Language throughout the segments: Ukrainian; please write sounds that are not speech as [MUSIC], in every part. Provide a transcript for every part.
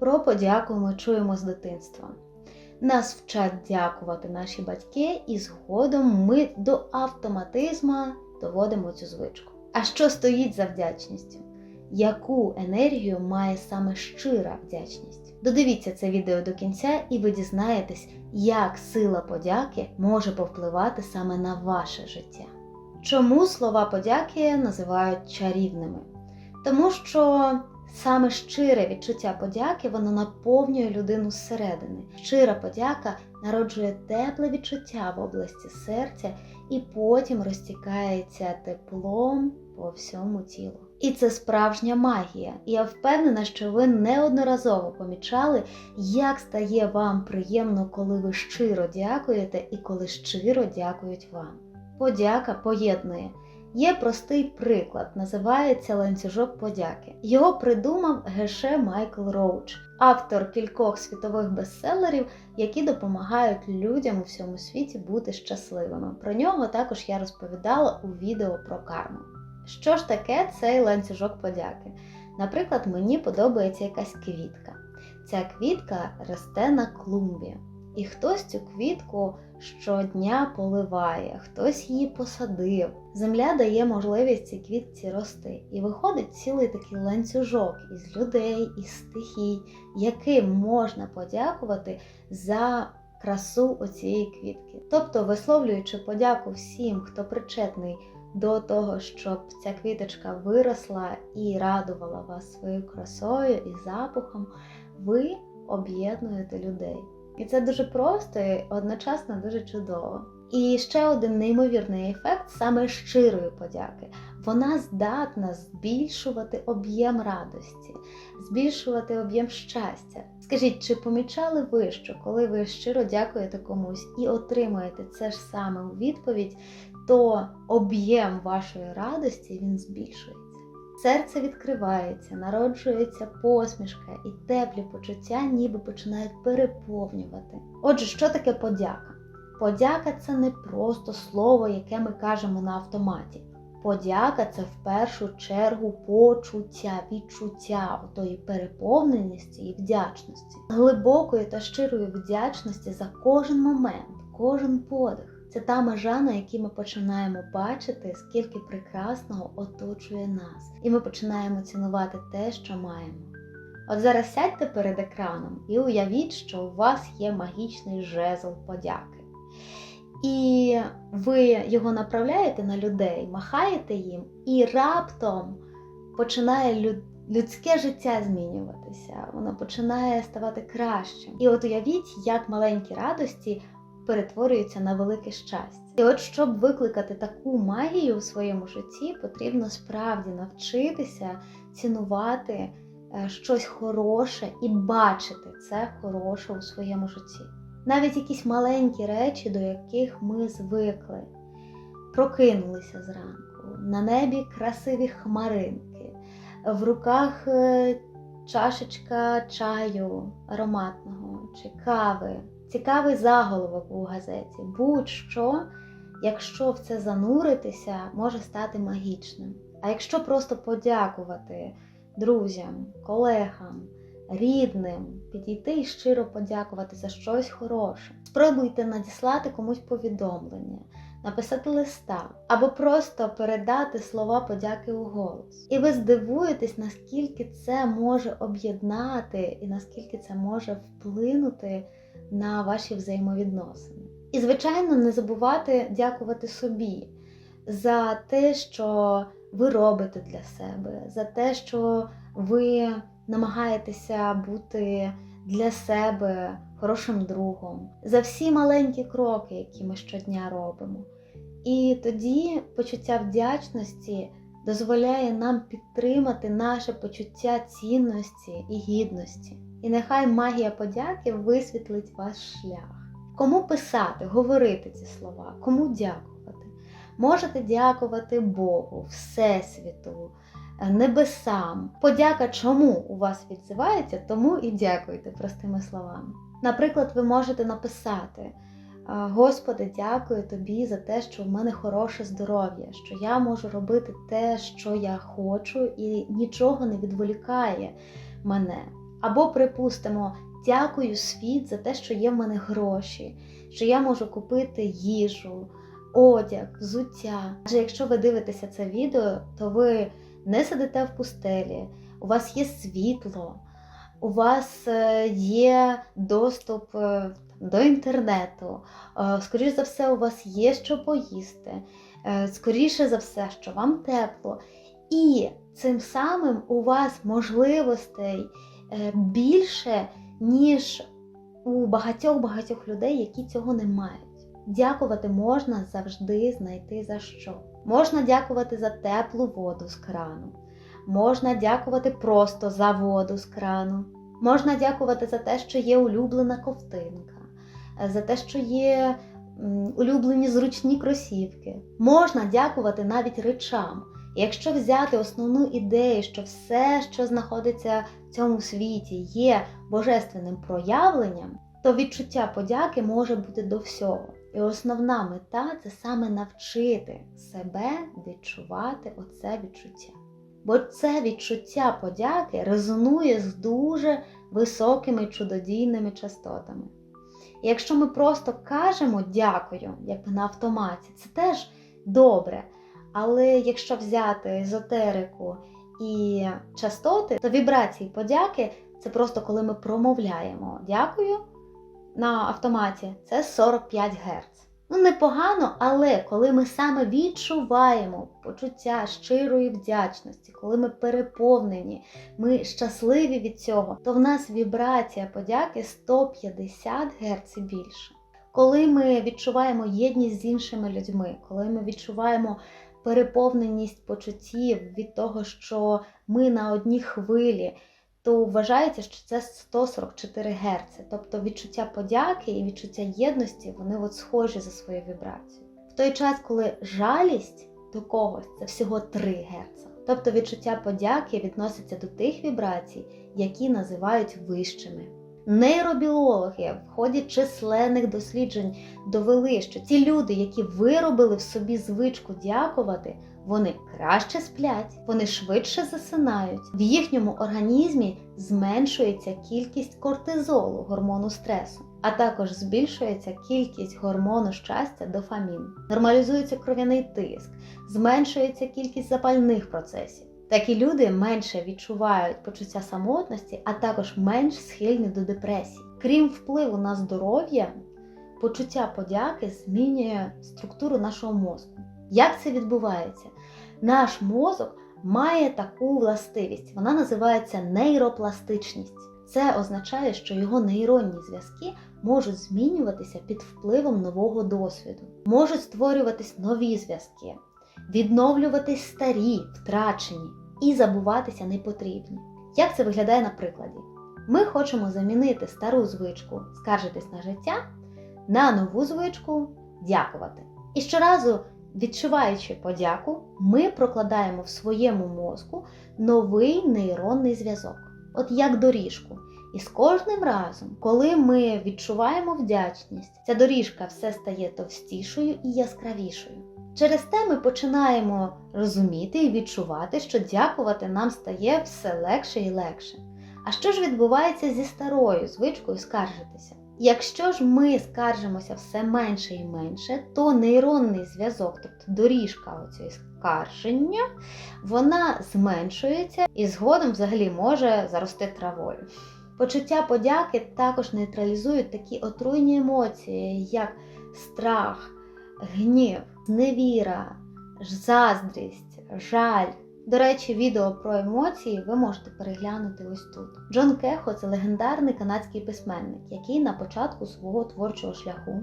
Про подяку ми чуємо з дитинства. Нас вчать дякувати наші батьки, і згодом ми до автоматизму доводимо цю звичку. А що стоїть за вдячністю? Яку енергію має саме щира вдячність? Додивіться це відео до кінця, і ви дізнаєтесь, як сила подяки може повпливати саме на ваше життя. Чому слова подяки називають чарівними? Тому що саме щире відчуття подяки воно наповнює людину зсередини. Щира подяка народжує тепле відчуття в області серця і потім розтікається теплом по всьому тілу. І це справжня магія. І я впевнена, що ви неодноразово помічали, як стає вам приємно, коли ви щиро дякуєте і коли щиро дякують вам. Подяка поєднує. Є простий приклад, називається ланцюжок подяки. Його придумав Геше Майкл Роуч, автор кількох світових бестселерів, які допомагають людям у всьому світі бути щасливими. Про нього також я розповідала у відео про карму. Що ж таке цей ланцюжок подяки? Наприклад, мені подобається якась квітка. Ця квітка росте на клумбі. І хтось цю квітку щодня поливає, хтось її посадив. Земля дає можливість цій квітці рости. І виходить цілий такий ланцюжок із людей, із стихій, яким можна подякувати за красу оцієї квітки. Тобто, висловлюючи подяку всім, хто причетний до того, щоб ця квіточка виросла і радувала вас своєю красою і запахом, ви об'єднуєте людей. І це дуже просто і одночасно дуже чудово. І ще один неймовірний ефект саме щирої подяки. Вона здатна збільшувати об'єм радості, збільшувати об'єм щастя. Скажіть, чи помічали ви, що коли ви щиро дякуєте комусь і отримуєте це ж саме у відповідь, то об'єм вашої радості він збільшується? Серце відкривається, народжується посмішка і теплі почуття ніби починають переповнювати. Отже, що таке подяка? Подяка це не просто слово, яке ми кажемо на автоматі. Подяка це в першу чергу почуття, відчуття отої переповненості і вдячності, глибокої та щирої вдячності за кожен момент, кожен подих. Це та межа, на якій ми починаємо бачити, скільки прекрасного оточує нас, і ми починаємо цінувати те, що маємо. От зараз сядьте перед екраном і уявіть, що у вас є магічний жезл подяки. І ви його направляєте на людей, махаєте їм, і раптом починає людське життя змінюватися, воно починає ставати кращим. І от уявіть, як маленькі радості перетворюються на велике щастя. І от щоб викликати таку магію у своєму житті, потрібно справді навчитися цінувати е, щось хороше і бачити це хороше у своєму житті. Навіть якісь маленькі речі, до яких ми звикли, прокинулися зранку, на небі красиві хмаринки, в руках е, чашечка чаю ароматного чи кави. Цікавий заголовок у газеті. Будь-що, якщо в це зануритися, може стати магічним. А якщо просто подякувати друзям, колегам, рідним, підійти і щиро подякувати за щось хороше, спробуйте надіслати комусь повідомлення, написати листа або просто передати слова подяки у голос. І ви здивуєтесь, наскільки це може об'єднати і наскільки це може вплинути на ваші взаємовідносини. І, звичайно, не забувати дякувати собі за те, що ви робите для себе, за те, що ви намагаєтеся бути для себе хорошим другом, за всі маленькі кроки, які ми щодня робимо. І тоді почуття вдячності дозволяє нам підтримати наше почуття цінності і гідності. І нехай магія подяки висвітлить ваш шлях. Кому писати, говорити ці слова, кому дякувати. Можете дякувати Богу, Всесвіту, небесам. Подяка чому у вас відзивається, тому і дякуйте простими словами. Наприклад, ви можете написати. Господи, дякую тобі за те, що в мене хороше здоров'я, що я можу робити те, що я хочу, і нічого не відволікає мене. Або, припустимо, дякую світ за те, що є в мене гроші, що я можу купити їжу, одяг, взуття. Адже якщо ви дивитеся це відео, то ви не сидите в пустелі, у вас є світло, у вас е, є доступ е, до інтернету, е, скоріше за все, у вас є що поїсти, скоріше за все, що вам тепло. І цим самим у вас можливостей більше, ніж у багатьох-багатьох людей, які цього не мають. Дякувати можна завжди знайти за що. Можна дякувати за теплу воду з крану. Можна дякувати просто за воду з крану. Можна дякувати за те, що є улюблена ковтинка, е, за те, що є улюблені зручні кросівки. Можна дякувати навіть речам. Якщо взяти основну ідею, що все, що знаходиться в цьому світі, є божественним проявленням, то відчуття подяки може бути до всього. І основна мета це саме навчити себе відчувати оце відчуття. Бо це відчуття подяки резонує з дуже високими чудодійними частотами. І якщо ми просто кажемо дякую, якби на автоматі, це теж добре. Але якщо взяти езотерику і частоти, то вібрації подяки це просто коли ми промовляємо дякую на автоматі, це 45 Гц. Ну, непогано, але коли ми саме відчуваємо почуття щирої вдячності, коли ми переповнені, ми щасливі від цього, то в нас вібрація подяки 150 Гц і більше. Коли ми відчуваємо єдність з іншими людьми, коли ми відчуваємо переповненість почуттів від того, що ми на одній хвилі, то вважається, що це 144 Гц. Тобто відчуття подяки і відчуття єдності вони от схожі за своєю вібрацією. В той час, коли жалість до когось це всього 3 Гц. Тобто відчуття подяки відноситься до тих вібрацій, які називають вищими. Нейробіологи в ході численних досліджень довели, що ті люди, які виробили в собі звичку дякувати, вони краще сплять, вони швидше засинають. В їхньому організмі зменшується кількість кортизолу, гормону стресу, а також збільшується кількість гормону щастя дофамін. Нормалізується кров'яний тиск, зменшується кількість запальних процесів. Такі люди менше відчувають почуття самотності, а також менш схильні до депресії. Крім впливу на здоров'я, почуття подяки змінює структуру нашого мозку. Як це відбувається? Наш мозок має таку властивість, вона називається нейропластичність. Це означає, що його нейронні зв'язки можуть змінюватися під впливом нового досвіду, можуть створюватись нові зв'язки, відновлюватись старі, втрачені і забуватися непотрібні. Як це виглядає на прикладі? Ми хочемо замінити стару звичку скаржитись на життя на нову звичку дякувати. І щоразу, відчуваючи подяку, ми прокладаємо в своєму мозку новий нейронний зв'язок, от як доріжку. І з кожним разом, коли ми відчуваємо вдячність, ця доріжка все стає товстішою і яскравішою. Через те ми починаємо розуміти і відчувати, що дякувати нам стає все легше і легше. А що ж відбувається зі старою звичкою скаржитися? Якщо ж ми скаржимося все менше і менше, то нейронний зв'язок, тобто доріжка оцієї скарження, вона зменшується і згодом взагалі може зарости травою. Почуття подяки також нейтралізують такі отруйні емоції, як страх, гнів, зневіра, заздрість, жаль. До речі, відео про емоції ви можете переглянути ось тут. Джон Кехо це легендарний канадський письменник, який на початку свого творчого шляху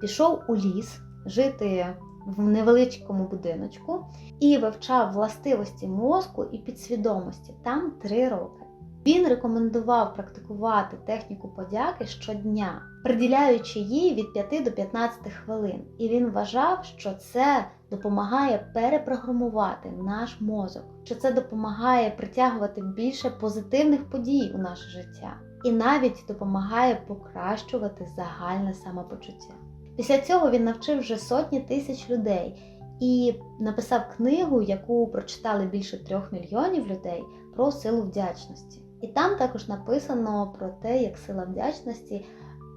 пішов у ліс жити в невеличкому будиночку і вивчав властивості мозку і підсвідомості там три роки. Він рекомендував практикувати техніку подяки щодня, приділяючи їй від 5 до 15 хвилин. І він вважав, що це допомагає перепрограмувати наш мозок, що це допомагає притягувати більше позитивних подій у наше життя, і навіть допомагає покращувати загальне самопочуття. Після цього він навчив вже сотні тисяч людей і написав книгу, яку прочитали більше трьох мільйонів людей про силу вдячності. І там також написано про те, як сила вдячності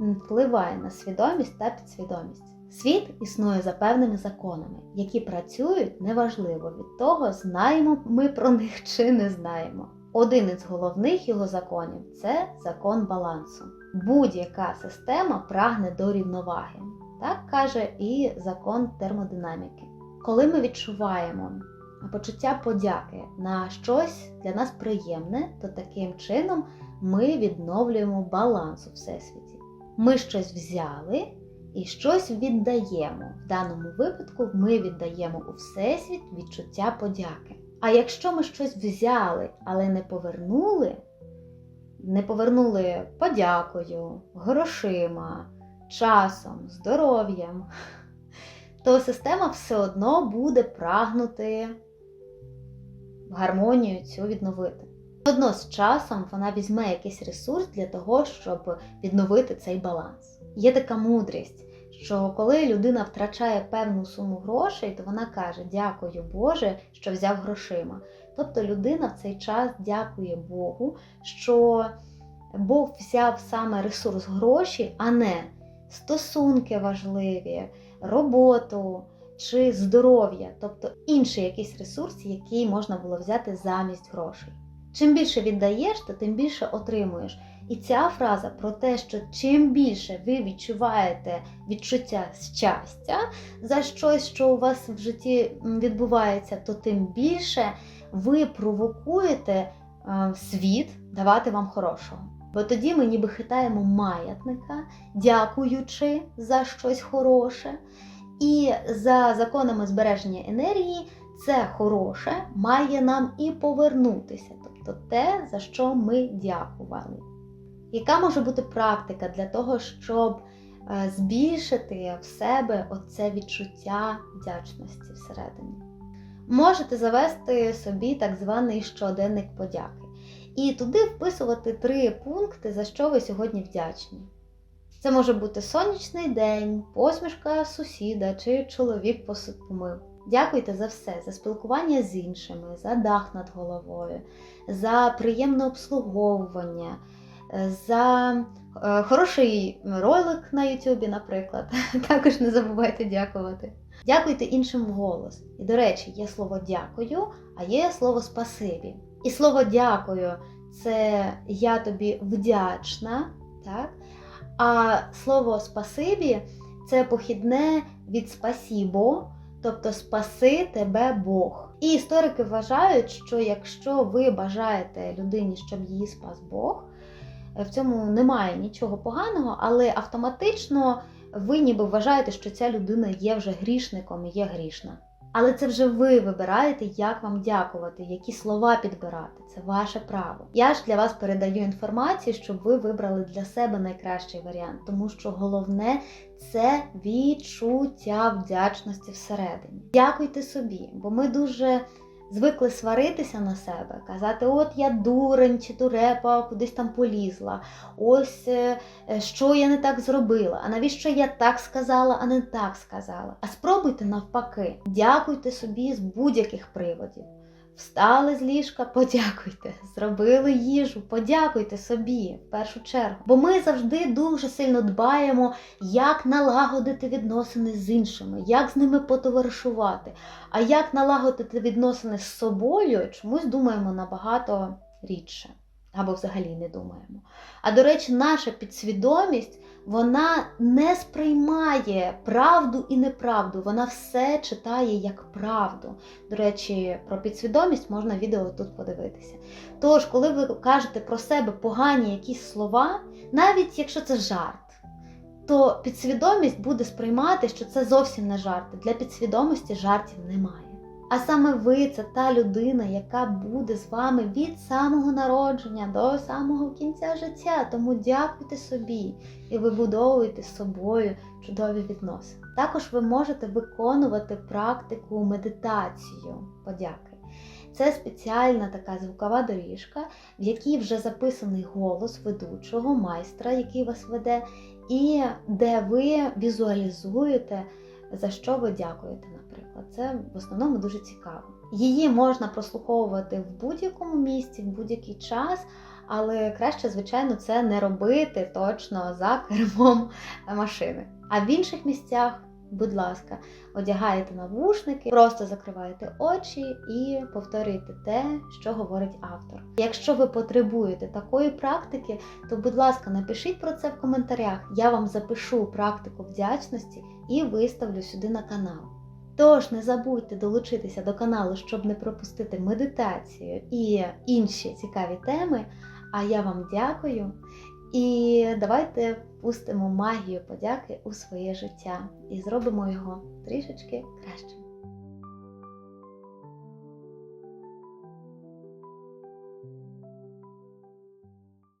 впливає на свідомість та підсвідомість. Світ існує за певними законами, які працюють неважливо від того, знаємо ми про них чи не знаємо. Один із головних його законів це закон балансу. Будь-яка система прагне до рівноваги. Так каже і закон термодинаміки. Коли ми відчуваємо почуття подяки на щось для нас приємне, то таким чином ми відновлюємо баланс у всесвіті. Ми щось взяли і щось віддаємо. В даному випадку ми віддаємо у всесвіт відчуття подяки. А якщо ми щось взяли, але не повернули, не повернули подякою, грошима, часом, здоров'ям, то система все одно буде прагнути гармонію цю відновити. Одно з часом вона візьме якийсь ресурс для того, щоб відновити цей баланс. Є така мудрість, що коли людина втрачає певну суму грошей, то вона каже: Дякую Боже, що взяв грошима. Тобто людина в цей час дякує Богу, що Бог взяв саме ресурс гроші, а не стосунки важливі, роботу чи здоров'я, тобто інший якийсь ресурс, який можна було взяти замість грошей. Чим більше віддаєш, то тим більше отримуєш. І ця фраза про те, що чим більше ви відчуваєте відчуття щастя за щось, що у вас в житті відбувається, то тим більше ви провокуєте світ давати вам хорошого. Бо тоді ми ніби хитаємо маятника, дякуючи за щось хороше. І за законами збереження енергії, це хороше має нам і повернутися, тобто те, за що ми дякували. Яка може бути практика для того, щоб збільшити в себе оце відчуття вдячності всередині? Можете завести собі так званий щоденник подяки. І туди вписувати три пункти, за що ви сьогодні вдячні. Це може бути сонячний день, посмішка сусіда чи чоловік помив. Дякуйте за все, за спілкування з іншими, за дах над головою, за приємне обслуговування, за е, хороший ролик на Ютубі, наприклад. [LAUGHS] Також не забувайте дякувати. Дякуйте іншим вголос. І, до речі, є слово дякую, а є слово спасибі. І слово дякую це я тобі вдячна. так? А слово спасибі це похідне від спасібо, тобто спаси тебе Бог. І історики вважають, що якщо ви бажаєте людині, щоб її спас Бог, в цьому немає нічого поганого, але автоматично ви ніби вважаєте, що ця людина є вже грішником і є грішна. Але це вже ви вибираєте, як вам дякувати, які слова підбирати. Це ваше право. Я ж для вас передаю інформацію, щоб ви вибрали для себе найкращий варіант, тому що головне це відчуття вдячності всередині. Дякуйте собі, бо ми дуже звикли сваритися на себе, казати, от я дурень чи дурепа, кудись там полізла, ось е, що я не так зробила, а навіщо я так сказала, а не так сказала. А спробуйте навпаки, дякуйте собі з будь-яких приводів. Встали з ліжка, [LAUGHS] подякуйте, зробили їжу, подякуйте собі в першу чергу. Бо ми завжди дуже сильно дбаємо, як налагодити відносини з іншими, як з ними потоваришувати. А як налагодити відносини з собою, чомусь думаємо набагато рідше. Або взагалі не думаємо. А до речі, наша підсвідомість вона не сприймає правду і неправду, вона все читає як правду. До речі, про підсвідомість можна відео тут подивитися. Тож, коли ви кажете про себе погані якісь слова, навіть якщо це жарт, то підсвідомість буде сприймати, що це зовсім не жарти. Для підсвідомості жартів немає. А саме ви це та людина, яка буде з вами від самого народження до самого кінця життя. Тому дякуйте собі і вибудовуйте з собою чудові відносини. Також ви можете виконувати практику медитацію подяки. Це спеціальна така звукова доріжка, в якій вже записаний голос ведучого, майстра, який вас веде, і де ви візуалізуєте, за що ви дякуєте. Це в основному дуже цікаво. Її можна прослуховувати в будь-якому місці, в будь-який час, але краще, звичайно, це не робити точно за [LAUGHS] кермом машини. А в інших місцях, будь ласка, одягаєте навушники, просто закриваєте очі і повторюєте те, що говорить автор. Якщо ви потребуєте такої практики, то, будь ласка, напишіть про це в коментарях. Я вам запишу практику вдячності і виставлю сюди на канал. Тож не забудьте долучитися до каналу, щоб не пропустити медитацію і інші цікаві теми. А я вам дякую. І давайте пустимо магію подяки у своє життя і зробимо його трішечки кращим.